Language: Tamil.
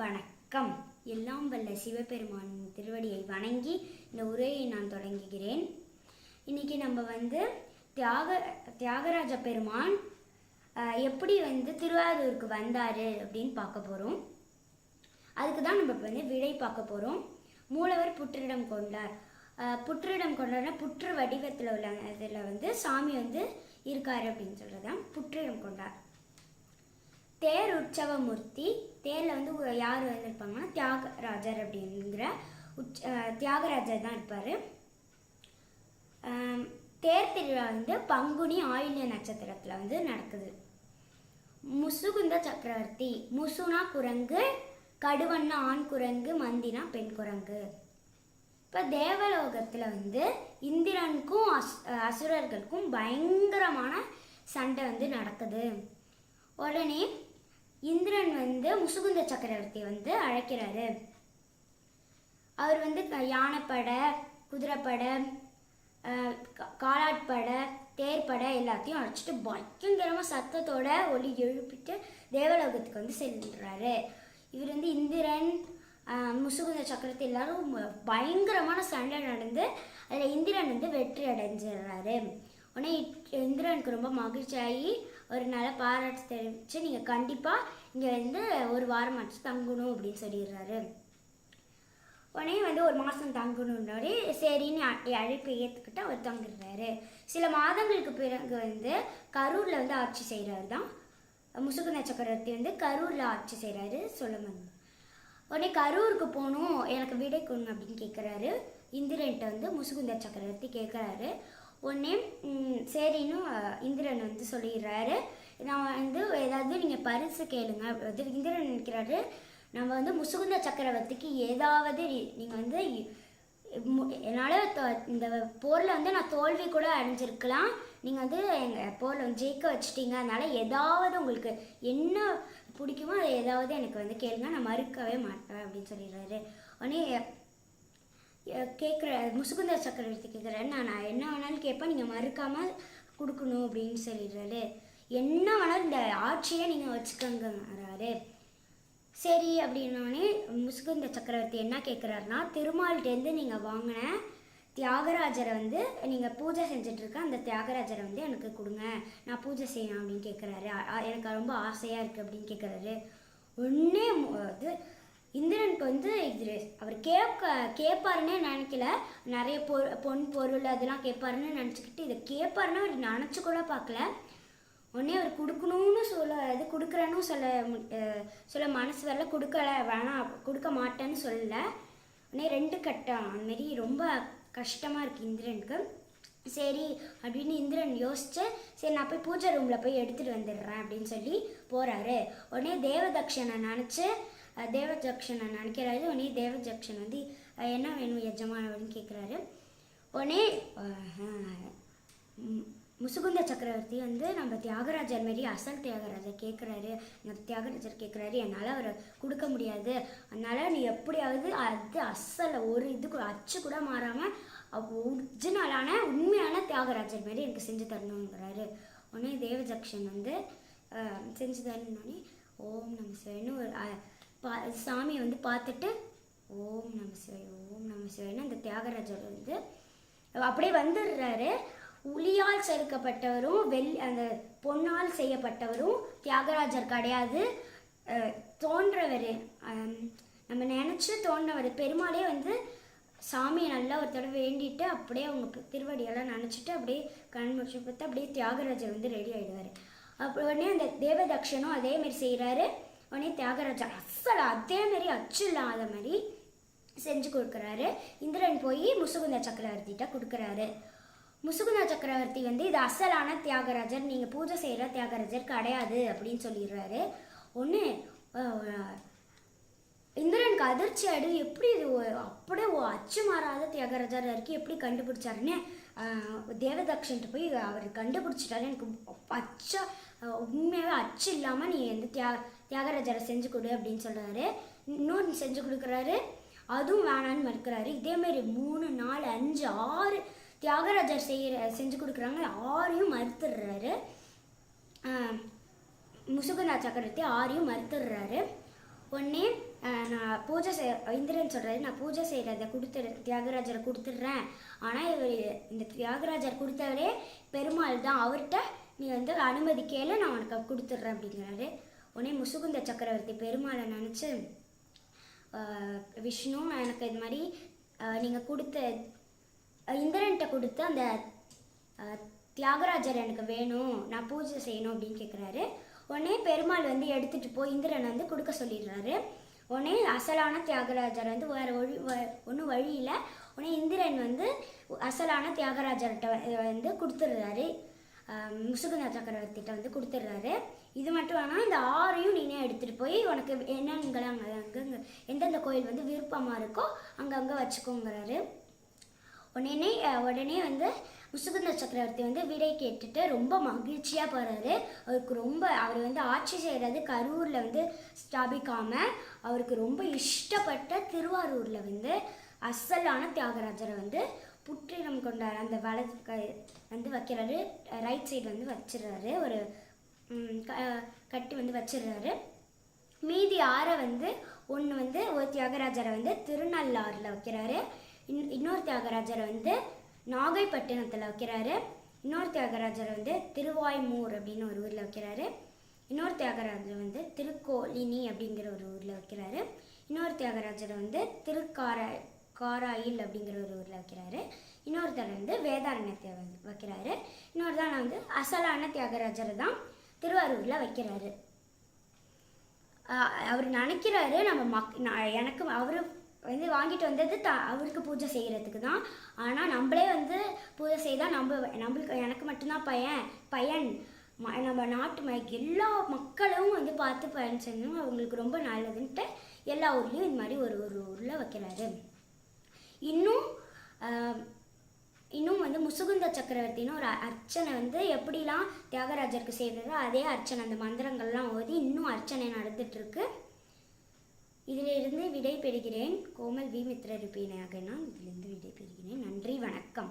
வணக்கம். எல்லாம் வல்ல சிவபெருமான் திருவடியை வணங்கி இந்த உரையை நான் தொடங்குகிறேன். இன்றைக்கி நம்ம வந்து தியாக தியாகராஜ பெருமான் எப்படி வந்து திருவாரூருக்கு வந்தார் அப்படின்னு பார்க்க போகிறோம் அதுக்கு தான் நம்ம வந்து விடை பார்க்க போகிறோம் மூலவர் புற்றிடம் கொண்டார். புற்றிடம் கொண்டார்னா புற்று வடிவத்தில் உள்ள இதில் வந்து சாமி வந்து இருக்கார் அப்படின்னு சொல்கிறது தான் புற்றிடம் கொண்டார். தேர் உற்சவமூர்த்தி. தேரில் வந்து யார் வந்திருப்பாங்கன்னா தியாகராஜர் அப்படிங்கிற உச்ச தியாகராஜர் தான் இருப்பார். தேர் திருவிழா வந்து பங்குனி ஆயுள்ய நட்சத்திரத்தில் வந்து நடக்குது. முசுகுந்த சக்கரவர்த்தி முசுனா குரங்கு கடுவண்ணா ஆண் குரங்கு மந்தினா பெண் குரங்கு. இப்போ தேவலோகத்தில் வந்து இந்திரனுக்கும் அஸ் அசுரர்களுக்கும் பயங்கரமான சண்டை வந்து நடக்குது. உடனே இந்திரன் வந்து முசுகுந்த சக்கரவர்த்தி வந்து அழைக்கிறாரு. அவர் வந்து யானைப்பட யானைப்படை குதிரைப்படை அஹ், காலாட்படை தேர்ப்படை எல்லாத்தையும் அழைச்சிட்டு பயங்கரமாக சத்தத்தோட ஒளி எழுப்பிட்டு தேவலோகத்துக்கு வந்து செல்றாரு. இவர் வந்து இந்திரன் முசுகுந்த சக்கரவர்த்தி எல்லாரும் பயங்கரமான சண்டை நடந்து அதில் இந்திரன் வந்து வெற்றி அடைஞ்சிடுறாரு. உடனே இந்திரனுக்கு ரொம்ப மகிழ்ச்சியாகி ஒரு நல்ல பாராட்டு தெரிவித்து நீங்கள் கண்டிப்பாக இங்கே வந்து ஒரு வாரம் வாரமாச்சு தங்கணும் அப்படின்னு சொல்லிடுறாரு. உடனே வந்து ஒரு மாதம் தங்கணுன்னோடே சரின்னு அ- அழைப்பை ஏற்றுக்கிட்டு அவர் தங்கிடுறாரு சில மாதங்களுக்கு பிறகு வந்து கரூரில் வந்து ஆட்சி செய்கிறாரு தான். முசுகுந்த சக்கரவர்த்தி வந்து கரூரில் ஆட்சி செய்கிறாரு சொல்லமன் உடனே கரூருக்கு போகணும் எனக்கு விடை கொடுங்க அப்படின்னு கேட்குறாரு இந்திரன்ட்ட வந்து முசுகுந்த சக்கரவர்த்தி கேட்குறாரு உடனே சரின்னு இந்திரன் வந்து சொல்லிடுறாரு. நான் வந்து ஏதாவது நீங்கள் பரிசு கேளுங்க. அது இந்திரன் நினைக்கிறாரு நம்ம வந்து முசுகுந்த சக்கரவர்த்திக்கு ஏதாவது நீங்கள் வந்து என்னால் இந்த போரில் வந்து நான் தோல்வி கூட அடைஞ்சிருக்கலாம். நீங்கள் வந்து எங்கள் போரில் வந்து ஜெயிக்க வச்சிட்டீங்க. அதனால் ஏதாவது உங்களுக்கு என்ன பிடிக்குமோ அதை ஏதாவது எனக்கு வந்து கேளுங்க. நான் மறுக்கவே மாட்டேன் அப்படின்னு சொல்லிடுறாரு. உடனே கேட்குற முசுகுந்தர் சக்கரவர்த்தி கேட்குறாரு நான் நான் என்ன வேணாலும் கேட்பேன் நீங்கள் மறுக்காமல் கொடுக்கணும் அப்படின்னு சொல்லிடுறாரு. என்ன வேணாலும் இந்த ஆட்சியை நீங்கள் வச்சுக்கோங்கிறாரு சரி அப்படின்னோடனே முசுகுந்த சக்கரவர்த்தி என்ன கேட்குறாருன்னா திருமால்கிட்டேருந்து நீங்கள் வாங்கின தியாகராஜரை வந்து நீங்கள் பூஜை செஞ்சிட்ருக்க அந்த தியாகராஜரை வந்து எனக்கு கொடுங்க. நான் பூஜை செய்யணும் அப்படின்னு கேட்குறாரு எனக்கு ரொம்ப ஆசையாக இருக்குது அப்படின்னு கேட்குறாரு ஒன்றே இது இந்திரனுக்கு வந்து இது அவர் கேட்க கேட்பாருன்னே நினைக்கல. நிறைய பொ பொன் பொருள் அதெல்லாம் கேட்பாருன்னு நினச்சிக்கிட்டு இதை கேட்பாருன்னு அவர் நினச்சி கூட பார்க்கல. உடனே அவர் கொடுக்கணும்னு சொல்ல இது கொடுக்குறேன்னு சொல்ல மு- சொல்ல மனசு வரல. கொடுக்கல வேணாம் கொடுக்க மாட்டேன்னு சொல்லல. உடனே ரெண்டு கட்டம் அதுமாரி ரொம்ப கஷ்டமாக இருக்குது இந்திரனுக்கு. சரி அப்படின்னு இந்திரன் யோசிச்சு சரி நான் போய் பூஜை ரூமில் போய் எடுத்துகிட்டு வந்துடுறேன் அப்படின்னு சொல்லி போகிறாரு உடனே தேவதக்ஷனை நினச்சி தேவதக்ஷனை நினைக்கிறாரு உடனே தேவஜக்ஷன் வந்து என்ன வேணும் எஜமான அப்படின்னு கேட்குறாரு உடனே முசுகுந்த சக்கரவர்த்தி வந்து நம்ம தியாகராஜர் மாரி அசல் தியாகராஜர் கேட்குறாரு நம்ம தியாகராஜர் கேட்குறாரு என்னால் அவரை கொடுக்க முடியாது. அதனால் நீ எப்படியாவது அது அசலை ஒரு இது கூட அச்சு கூட மாறாமல் ஒரிஜினலான உண்மையான தியாகராஜர் மாரி எனக்கு செஞ்சு தரணுங்கிறாரு உடனே தேவஜக்ஷன் வந்து செஞ்சு தரணுன்னே ஓம் நம்ம சிவாய்னு ஒரு பா சாமியை வந்து பார்த்துட்டு ஓம் நம சிவாய் ஓம் நம சிவாய்னு அந்த தியாகராஜர் வந்து அப்படியே வந்துடுறாரு. உளியால் செதுக்கப்பட்டவரும் வெள் அந்த பொன்னால் செய்யப்பட்டவரும் தியாகராஜர் கிடையாது. தோன்றவர். நம்ம நினச்சி தோன்றவர். பெருமாளே வந்து சாமியை நல்லா ஒரு தடவை வேண்டிட்டு அப்படியே அவங்க திருவடியெல்லாம் நினச்சிட்டு அப்படியே கண்முடிச்சு பார்த்து அப்படியே தியாகராஜர் வந்து ரெடி ஆகிடுவார் அப்புறம் உடனே அந்த தேவதக்ஷனும் அதேமாரி செய்கிறாரு உடனே தியாகராஜர் அசல் அதே மாதிரி அச்சு இல்லாத மாதிரி செஞ்சு கொடுக்குறாரு. இந்திரன் போய் முசுகுந்த சக்கரவர்த்திகிட்ட கொடுக்குறாரு. முசுகுந்த சக்கரவர்த்தி வந்து இது அசலான தியாகராஜர் நீங்கள் பூஜை செய்கிற தியாகராஜர் கிடையாது அப்படின்னு சொல்லிடுறாரு. ஒன்று இந்திரனுக்கு அதிர்ச்சி ஆடு எப்படி இது அப்படியே ஓ அச்சு மாறாத தியாகராஜர் இருக்கு எப்படி கண்டுபிடிச்சாருன்னு தேவதக்ஷன்ட்டு போய் அவர் கண்டுபிடிச்சிட்டாரு. எனக்கு அச்சா உண்மையாகவே அச்சு இல்லாமல் நீ வந்து தியா தியாகராஜரை செஞ்சு கொடு அப்படின்னு சொல்கிறாரு இன்னொன்று செஞ்சு கொடுக்குறாரு. அதுவும் வேணான்னு மறுக்கிறாரு. இதேமாரி மூணு நாலு அஞ்சு ஆறு தியாகராஜர் செய்கிற செஞ்சு கொடுக்குறாங்க. ஆறையும் மறுத்துடுறாரு. ஆஹ், சக்கரவர்த்தி ஆறையும் மறுத்துடுறாரு. உடனே நான் பூஜை செய் இந்திரன் சொல்கிறாரு நான் பூஜை செய்கிறத கொடுத்துரு தியாகராஜரை கொடுத்துட்றேன். ஆனால் இவர் இந்த தியாகராஜர் கொடுத்தவரே பெருமாள் தான். அவர்கிட்ட நீ வந்து அனுமதி கேளு நான் உனக்கு கொடுத்துட்றேன் அப்படிங்கிறாரு. உடனே முசுகுந்த சக்கரவர்த்தி பெருமாளை நினச்சி விஷ்ணு எனக்கு இது மாதிரி நீங்கள் கொடுத்த இந்திரன்கிட்ட கொடுத்த அந்த தியாகராஜர் எனக்கு வேணும் நான் பூஜை செய்யணும் அப்படின்னு கேட்குறாரு உடனே பெருமாள் வந்து எடுத்துகிட்டு போய் இந்திரன் வந்து கொடுக்க சொல்லிடுறாரு. உடனே அசலான தியாகராஜர் வந்து வேறு வழி ஒன்றும் வழி இல்லை. உடனே இந்திரன் வந்து அசலான தியாகராஜர்கிட்ட வந்து கொடுத்துடுறாரு. முசுகுந்த சக்கரவர்த்திகிட்ட வந்து கொடுத்துட்றாரு. இது மட்டும் வேணால் இந்த ஆறையும் நீனே எடுத்துகிட்டு போய் உனக்கு என்னங்களை அங்கே அங்கங்கே எந்தெந்த கோயில் வந்து விருப்பமாக இருக்கோ அங்கங்கே வச்சுக்கோங்கிறாரு. உடனே உடனே வந்து முசுகுந்த சக்கரவர்த்தி வந்து விடை கேட்டுட்டு ரொம்ப மகிழ்ச்சியாக போகிறாரு அவருக்கு ரொம்ப அவர் வந்து ஆட்சி செய்கிறது கரூரில் வந்து ஸ்தாபிக்காமல் அவருக்கு ரொம்ப இஷ்டப்பட்ட திருவாரூரில் வந்து அசலான தியாகராஜரை வந்து புற்றினம் கொண்டார் அந்த வலது கை வந்து வைக்கிறாரு. ரைட் சைடு வந்து வச்சிடுறாரு. ஒரு கட்டி வந்து வச்சிடுறாரு மீதி ஆறை வந்து ஒன்று வந்து ஒரு தியாகராஜரை வந்து திருநள்ளாறில் வைக்கிறாரு. இன் இன்னொரு தியாகராஜரை வந்து நாகைப்பட்டினத்தில் வைக்கிறாரு. இன்னொரு தியாகராஜரை வந்து திருவாய்மூர் அப்படின்னு ஒரு ஊரில் வைக்கிறாரு. இன்னொரு தியாகராஜர் வந்து திருக்கோலினி அப்படிங்கிற ஒரு ஊரில் வைக்கிறாரு. இன்னொரு தியாகராஜரை வந்து திருக்காரா காராயில் அப்படிங்கிற ஒரு ஊரில் வைக்கிறாரு. இன்னொருத்தர் வந்து வேதாரண்யத்தை வந்து வைக்கிறாரு. இன்னொரு தான் வந்து அசலான தியாகராஜரை தான். திருவாரூரில் வைக்கிறாரு. அவர் நினைக்கிறாரு நம்ம மக் நான் எனக்கு அவர் வந்து வாங்கிட்டு வந்தது த அவருக்கு பூஜை செய்கிறதுக்கு தான். ஆனால் நம்மளே வந்து பூஜை செய்தால் நம்ம நம்மளுக்கு எனக்கு மட்டும்தான் பையன் பையன். ம- நம்ம நாட்டு ம எல்லா மக்களும் வந்து பார்த்து பயன் செஞ்சோம் அவங்களுக்கு ரொம்ப நல்லதுன்ட்டு எல்லா ஊர்லேயும் இந்த மாதிரி ஒரு ஒரு ஊரில் வைக்கிறாரு. இன்னும் இன்னும் வந்து முசுகுந்த சக்கரவர்த்தின்னு ஒரு அர்ச்சனை வந்து எப்படிலாம் தியாகராஜருக்கு செய்ததோ அதே அர்ச்சனை அந்த மந்திரங்கள்லாம் ஓதி இன்னும் அர்ச்சனை நடந்துட்டுருக்கு. இதிலிருந்து விடை பெறுகிறேன் கோமல் வி மித்ர நான் இதிலிருந்து விடை பெறுகிறேன் நன்றி வணக்கம்.